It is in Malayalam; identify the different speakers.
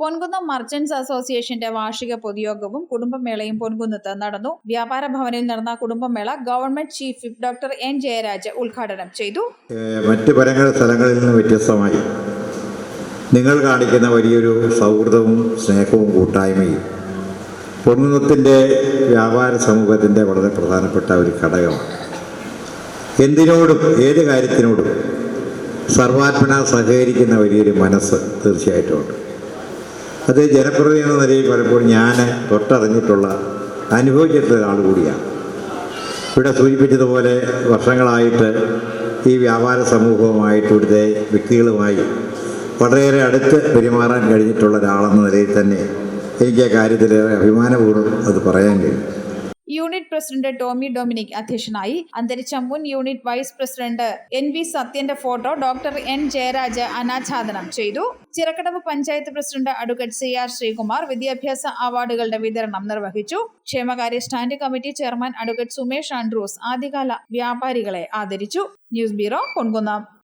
Speaker 1: പൊൻകുന്നം മർച്ചന്റ്സ് അസോസിയേഷന്റെ വാർഷിക പൊതുയോഗവും കുടുംബമേളയും പൊൻകുന്നത്ത് നടന്നു. വ്യാപാര ഭവനിൽ നടന്ന കുടുംബമേള government chief doctor N Jayaraj ഉദ്ഘാടനം ചെയ്തു.
Speaker 2: മറ്റ് പല സ്ഥലങ്ങളിൽ നിന്ന് വ്യത്യസ്തമായി നിങ്ങൾ കാണിക്കുന്ന വലിയൊരു സൗഹൃദവും സ്നേഹവും കൂട്ടായ്മയും പൊൻകുന്നത്തിന്റെ വ്യാപാര സമൂഹത്തിന്റെ വളരെ പ്രധാനപ്പെട്ട ഒരു ഘടകമാണ്. എന്തിനോടും ഏത് കാര്യത്തിനോടും സർവാത്മന സഹകരിക്കുന്ന വലിയൊരു മനസ്സ് തീർച്ചയായിട്ടും ഉണ്ട്. അത് ജനപ്രതി എന്ന നിലയിൽ പലപ്പോഴും ഞാൻ തൊട്ടറിഞ്ഞിട്ടുള്ള അനുഭവിച്ചിട്ടുള്ള ഒരാൾ കൂടിയാണ്. ഇവിടെ സൂചിപ്പിച്ചതുപോലെ വർഷങ്ങളായിട്ട് ഈ വ്യാപാര സമൂഹവുമായിട്ട് ഇവിടുത്തെ വ്യക്തികളുമായി വളരെയേറെ അടുത്ത് പെരുമാറാൻ കഴിഞ്ഞിട്ടുള്ള ഒരാളെന്ന നിലയിൽ തന്നെ എനിക്ക് ആ കാര്യത്തിൽ അഭിമാനപൂർവം അത് പറയാൻ കഴിയും.
Speaker 1: യൂണിറ്റ് പ്രസിഡന്റ് ടോമി ഡൊമിനിക് അധ്യക്ഷനായി. അന്തരിച്ച മുൻ unit vice president N V സത്യന്റെ photo doctor N Jayaraj അനാച്ഛാദനം ചെയ്തു. Chirakkadavu panchayat president advocate C R Sreekumar വിദ്യാഭ്യാസ അവാർഡുകളുടെ വിതരണം നിർവഹിച്ചു. ക്ഷേമകാര്യ standing committee chairman advocate Sumesh Andrews ആദ്യകാല വ്യാപാരികളെ ആദരിച്ചു. News bureau Ponkunnam.